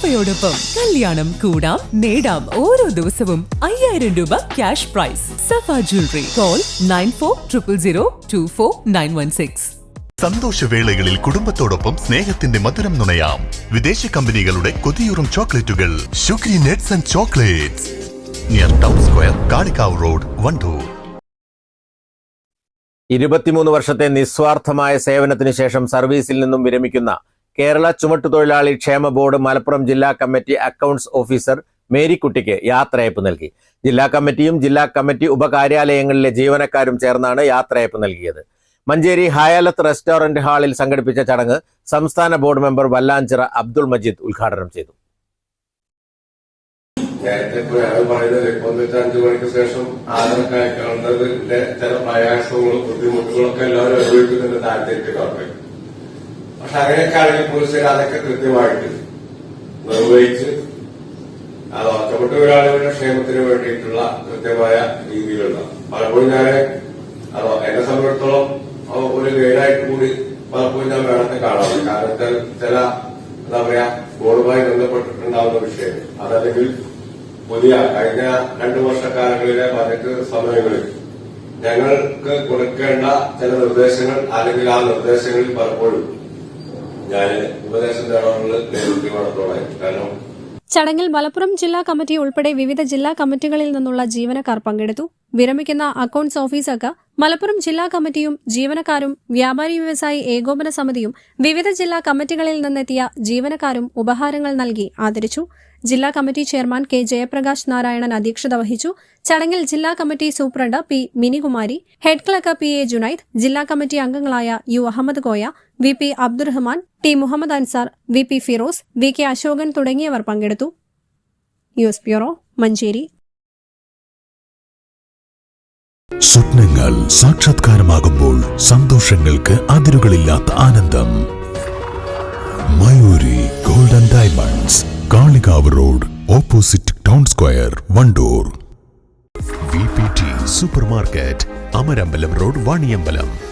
സഫയോടൊപ്പം കല്യാണം കൂടാം നേടാം ഓരോ ദിവസവും അയ്യായിരം രൂപ cash prize Safa jewellery call nine four triple zero two four nine one six സന്തോഷവേളകളിൽ കുടുംബത്തോടൊപ്പം സ്നേഹത്തിന്റെ മധുരം നുണയാം. വിദേശ കമ്പനികളുടെ കൊതിയൂറും ചോക്ലേറ്റുകൾ. Sugary nuts and chocolates near town square Kalikavu road Wandoor ഇരുപത്തിമൂന്ന് വർഷത്തെ നിസ്വാർത്ഥമായ സേവനത്തിന് ശേഷം സർവീസിൽ നിന്നും വിരമിക്കുന്ന കേരള ചുമട്ടുതൊഴിലാളി ക്ഷേമ ബോർഡ് മലപ്പുറം ജില്ലാ കമ്മിറ്റി അക്കൗണ്ട്സ് ഓഫീസർ മേരിക്കുട്ടിക്ക് യാത്രയയപ്പ് നൽകി. ജില്ലാ കമ്മിറ്റിയും ജില്ലാ കമ്മിറ്റി ഉപകാര്യാലയങ്ങളിലെ ജീവനക്കാരും ചേർന്നാണ് യാത്രയയപ്പ് നൽകിയത്. മഞ്ചേരി ഹയാലത്ത് റെസ്റ്റോറന്റ് ഹാളിൽ സംഘടിപ്പിച്ച ചടങ്ങ് സംസ്ഥാന ബോർഡ് മെമ്പർ വല്ലാഞ്ചിറ അബ്ദുൾ മജീദ് ഉദ്ഘാടനം ചെയ്തു. ചില പ്രയാസങ്ങളും ബുദ്ധിമുട്ടുകളൊക്കെ എല്ലാവരും അനുഭവിക്കുന്നുണ്ട് പക്ഷെ അങ്ങനെയൊക്കെ ആണെങ്കിൽ പോലീസുകാർ അതൊക്കെ കൃത്യമായിട്ട് നിർവഹിച്ച് അത് ഒറ്റപ്പെട്ട ഒരാളുകളുടെ ക്ഷേമത്തിന് വേണ്ടിയിട്ടുള്ള കൃത്യമായ രീതിയിലുള്ള പലപ്പോഴും ഞാൻ അതോ എന്നെ സംബന്ധിച്ചിടത്തോളം ഒരു ഗൈഡായിട്ട് കൂടി പലപ്പോഴും ഞാൻ വേണമെന്ന് കാണാറുണ്ട് കാരണം വെച്ചാൽ ചില എന്താ പറയാ ബോർഡുമായി ബന്ധപ്പെട്ടിട്ടുണ്ടാവുന്ന വിഷയം. അതല്ലെങ്കിൽ പുതിയ കഴിഞ്ഞ രണ്ടു വർഷക്കാലങ്ങളിലെ ബജറ്റ് സമയങ്ങളിൽ ഞങ്ങൾക്ക് കൊടുക്കേണ്ട ചില നിർദ്ദേശങ്ങൾ അല്ലെങ്കിൽ ആ നിർദ്ദേശങ്ങളിൽ പലപ്പോഴും കാരണം ചടങ്ങിൽ മലപ്പുറം ജില്ലാ കമ്മിറ്റി ഉൾപ്പെടെ വിവിധ ജില്ലാ കമ്മിറ്റികളിൽ നിന്നുള്ള ജീവനക്കാർ പങ്കെടുത്തു. വിരമിക്കുന്ന അക്കൌണ്ട്സ് ഓഫീസർക്ക് മലപ്പുറം ജില്ലാ കമ്മിറ്റിയും ജീവനക്കാരും വ്യാപാരി വ്യവസായി ഏകോപന സമിതിയും വിവിധ ജില്ലാ കമ്മിറ്റികളിൽ നിന്നെത്തിയ ജീവനക്കാരും ഉപഹാരങ്ങൾ നൽകി ആദരിച്ചു. ജില്ലാ committee chairman K Jayaprakash Narayanan അധ്യക്ഷത വഹിച്ചു. ചടങ്ങിൽ ജില്ലാ committee superintendent P Minikumari head clerk P A Junaid ജില്ലാ കമ്മിറ്റി അംഗങ്ങളായ U Ahammed Koya V P Abdurahman T Muhammed Ansar V P Firoz V K Asokan തുടങ്ങിയവർ പങ്കെടുത്തു. News bureau Manjeri. സ്വപ്നങ്ങൾ സാക്ഷാത്കാരമാകുമ്പോൾ സന്തോഷങ്ങൾക്ക് അതിരുകളില്ലാത്ത ആനന്ദം. Mayuri golden diamonds Kalikavu road opposite town square Wandoor. V P T super market Amarambalam road Vaniyambalam.